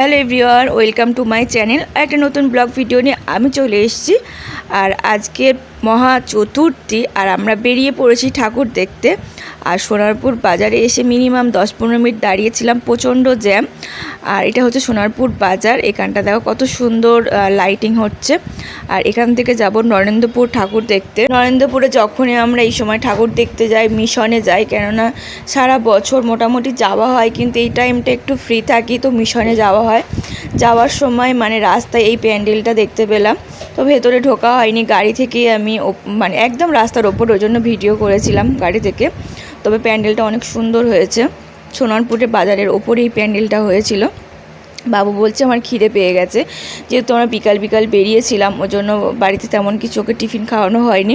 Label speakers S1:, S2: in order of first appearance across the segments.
S1: Hello everyone welcome to my channel একটা নতুন blog video নিয়ে আমি চলে এসেছি। আর আজকে মহা চতুর্থী আর আমরা বেরিয়ে পড়েছি ঠাকুর দেখতে। আর সোনারপুর বাজারে এসে মিনিমাম দশ পনেরো মিনিট দাঁড়িয়েছিলাম, প্রচণ্ড জ্যাম। আর এটা হচ্ছে সোনারপুর বাজার, এখানটা দেখো কত সুন্দর লাইটিং হচ্ছে। আর এখান থেকে যাব নরেন্দ্রপুর ঠাকুর দেখতে। নরেন্দ্রপুরে যখনই আমরা এই সময় ঠাকুর দেখতে যাই, মিশনে যাই, কেননা সারা বছর মোটামুটি যাওয়া হয়, কিন্তু এই টাইমটা একটু ফ্রি থাকি, তো মিশনে যাওয়া হয়। যাওয়ার সময় মানে রাস্তায় এই প্যান্ডেলটা দেখতে পেলাম। তো ভেতরে ঢোকা হয়নি। গাড়ি থেকেই আমি মানে একদম রাস্তার ওপর, ওই জন্য ভিডিও করেছিলাম গাড়ি থেকে। তবে প্যান্ডেলটা অনেক সুন্দর হয়েছে। সোনারপুরের বাজারের ওপরে এই প্যান্ডেলটা হয়েছিল। বাবু বলছে, আমার খিদে পেয়ে গেছে। যেহেতু আমরা বিকাল বিকাল বেরিয়েছিলাম, ওই জন্য বাড়িতে তেমন কিছু ওকে টিফিন খাওয়ানো হয়নি।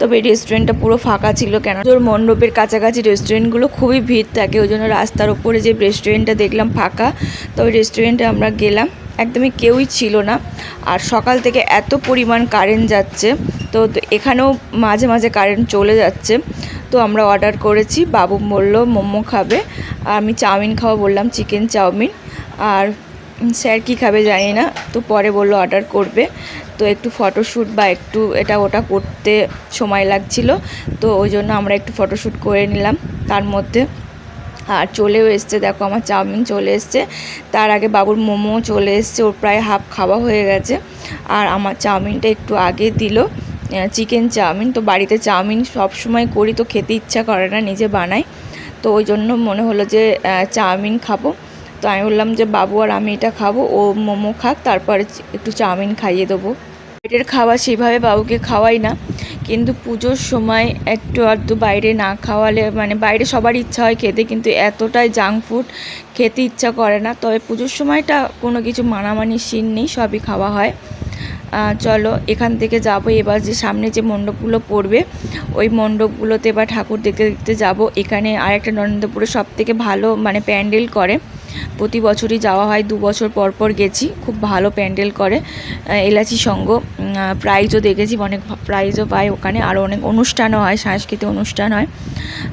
S1: তবে এই রেস্টুরেন্টটা পুরো ফাঁকা ছিল কেন? তোর মণ্ডপের কাছাকাছি রেস্টুরেন্টগুলো খুবই ভিড় থাকে। ওই জন্য রাস্তার ওপরে যে রেস্টুরেন্টটা দেখলাম ফাঁকা, তো ওই রেস্টুরেন্টে আমরা গেলাম। একদমই কেউই ছিল না। আর সকাল থেকে এত পরিমাণ কারেন্ট যাচ্ছে, তো এখানেও মাঝে মাঝে কারেন্ট চলে যাচ্ছে। তো আমরা অর্ডার করেছি, বাবু বলল, মোমো খাবে। আর আমি চাউমিন খাওয়া বললাম চিকেন চাউমিন। আর স্যার কী খাবে জানি না, তো পরে বলল অর্ডার করবে। তো একটু ফটোশ্যুট বা একটু এটা ওটা করতে সময় লাগছিল, তো ওই জন্য আমরা একটু ফটোশ্যুট করে নিলাম। তার মধ্যে আর চলেও এসছে, দেখো আমার চাউমিন চলে এসছে। তার আগে বাবুর মোমো চলে এসছে, ওর প্রায় হাফ খাওয়া হয়ে গেছে। আর আমার চাউমিনটা একটু আগে দিল চিকেন চাউমিন। তো বাড়িতে চাউমিন সব সময় করি, তো খেতে ইচ্ছা করে না, নিজে বানাই। তো ওই জন্য মনে হলো যে চাউমিন খাব। তো আমি বললাম যে, বাবু আর আমি এটা খাব, ও মোমো খাক, তারপরে একটু চাউমিন খাইয়ে দেবো। পেটের খাবার সেভাবে বাবুকে খাওয়াই না। কিন্তু পুজোর সময় একটু আধটু বাইরে না খাওয়ালে মানে বাইরে সবার ইচ্ছা হয় খেতে, কিন্তু এতটাই জাঙ্ক ফুড খেতে ইচ্ছা করে না। তবে পুজোর সময়টা কোনো কিছু মানামানি সিন নেই, সবই খাওয়া হয়। চলো, এখান থেকে যাব। এবার যে সামনে যে মণ্ডপগুলো পড়বে, ওই মণ্ডপগুলোতে এবার ঠাকুর দেখতে দেখতে যাব। এখানে আরেকটা নরেন্দ্রপুরে সব থেকে ভালো মানে প্যান্ডেল করে। প্রতি বছরই যাওয়া হয়, দু বছর পর পর গেছি, খুব ভালো প্যান্ডেল করে। এলাচি সঙ্গ প্রাইজও দেখেছি, অনেক প্রাইজও পাই ওখানে, আরও অনেক অনুষ্ঠানও হয়, সাংস্কৃতিক অনুষ্ঠান হয়।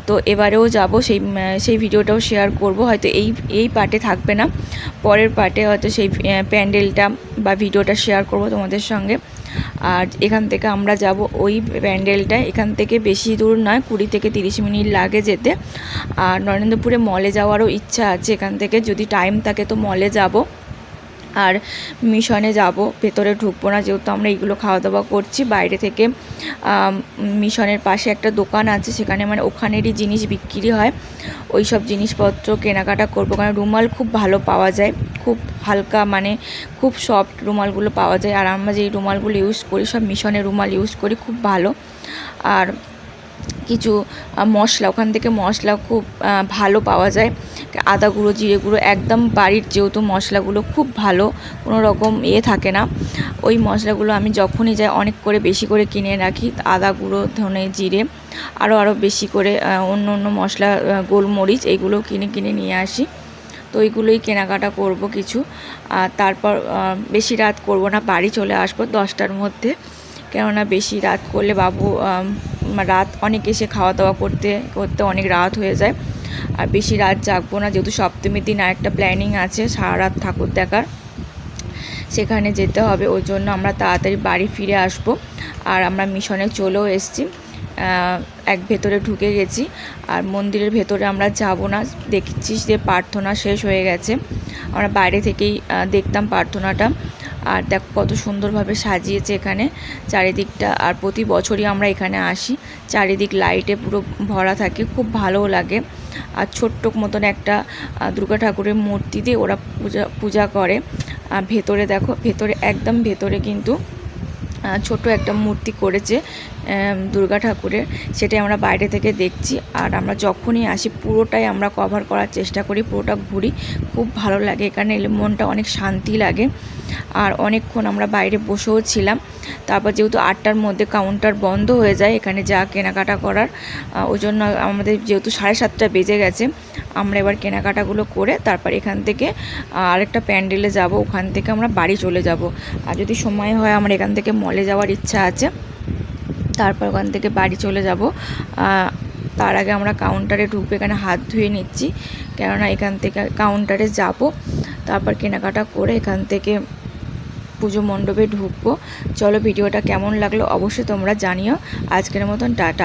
S1: তো এবারেও যাব, সেই সেই ভিডিওটাও শেয়ার করব, হয়তো এই এই পার্টে থাকবে না, পরের পার্টে হয়তো সেই প্যান্ডেলটা বা ভিডিওটা শেয়ার করব তোমাদের সঙ্গে। আর এখান থেকে আমরা যাব ওই প্যান্ডেলটায়। এখান থেকে বেশি দূর নয়, কুড়ি থেকে তিরিশ মিনিট লাগে যেতে। আর নরেন্দ্রপুরে মলে যাওয়ারও ইচ্ছা আছে এখান থেকে। যদি টাইম থাকে তো মলে যাব। আর মিশনে যাব, ভেতরে ঢুকবো না যেহেতু আমরা এইগুলো খাওয়া দাওয়া করছি। বাইরে থেকে মিশনের পাশে একটা দোকান আছে, সেখানে মানে ওখানেরই জিনিস বিক্রি হয়। ওই সব জিনিসপত্র কেনাকাটা করব, কারণ রুমাল খুব ভালো পাওয়া যায়। খুব হালকা মানে খুব সফট রুমালগুলো পাওয়া যায়। আর আমরা যেই রুমালগুলো ইউজ করি, সব মিশনের রুমাল ইউজ করি, খুব ভালো। আর কিছু মশলা, ওখান থেকে মশলা খুব ভালো পাওয়া যায়। আদা গুঁড়ো, জিরে গুঁড়ো, একদম বাড়ির যেহেতু মশলাগুলো খুব ভালো, কোনো রকম ইয়ে থাকে না। ওই মশলাগুলো আমি যখনই যাই অনেক করে বেশি করে কিনে রাখি, আদা গুঁড়ো, ধনে জিরে আরও আরও বেশি করে অন্য অন্য মশলা গোলমরিচ এইগুলো কিনে কিনে নিয়ে আসি। তো ওইগুলোই কেনাকাটা করব কিছু। আর তারপর বেশি রাত করব না, বাড়ি চলে আসব দশটার মধ্যে। কেননা বেশি রাত করলে বাবু রাত অনেক এসে খাওয়া দাওয়া করতে করতে অনেক রাত হয়ে যায়। আর বেশি রাত জাগবো না, যেহেতু সপ্তমীর দিন আর একটা প্ল্যানিং আছে, সারা রাত ঠাকুর দেখার। সেখানে যেতে হবে, ওই জন্য আমরা তাড়াতাড়ি বাড়ি ফিরে আসব। আর আমরা মিশনে চলেও এসেছি। এক ভেতরে ঢুকে গেছি। আর মন্দিরের ভেতরে আমরা যাব না। দেখছিস যে প্রার্থনা শেষ হয়ে গেছে। আমরা বাইরে থেকেই দেখতাম প্রার্থনাটা। আর দেখো কত সুন্দরভাবে সাজিয়েছে এখানে চারিদিকটা। আর প্রতি বছরই আমরা এখানে আসি। চারিদিক লাইটে পুরো ভরা থাকে, খুব ভালোও লাগে। আর ছোট্ট মতন একটা দুর্গা ঠাকুরের মূর্তি দিয়ে ওরা পূজা পূজা করে। আর ভেতরে দেখো, ভেতরে, একদম ভেতরে কিন্তু ছোট একটা মূর্তি করেছে দুর্গা ঠাকুরের। সেটাই আমরা বাইরে থেকে দেখছি। আর আমরা যখনই আসি, পুরোটাই আমরা কভার করার চেষ্টা করি, পুরোটা ঘুরি। খুব ভালো লাগে এখানে এলে, মনটা অনেক শান্তি লাগে। আর অনেকক্ষণ আমরা বাইরে বসেও ছিলাম। তারপর যেহেতু আটটার মধ্যে কাউন্টার বন্ধ হয়ে যায়, এখানে যা কেনাকাটা করার ওই জন্য আমাদের যেহেতু সাড়ে সাতটা বেজে গেছে, আমরা এবার কেনাকাটাগুলো করে তারপর এখান থেকে আরেকটা প্যান্ডেলে যাব, ওখান থেকে আমরা বাড়ি চলে যাব। আর যদি সময় হয়, আমার এখান থেকে মলে যাওয়ার ইচ্ছা আছে। তারপর ওখান থেকে বাড়ি চলে যাব। তার আগে আমরা কাউন্টারে ঢুকবো এখানে হাত ধুয়ে নিচ্ছি। কেননা এখান থেকে কাউন্টারে যাব। তারপর কেনাকাটা করে এখান থেকে পুজো মণ্ডপে ঢুকবো। চলো ভিডিওটা কেমন লাগল অবশ্যই তোমরা জানিও। আজকের মতন, টাটা।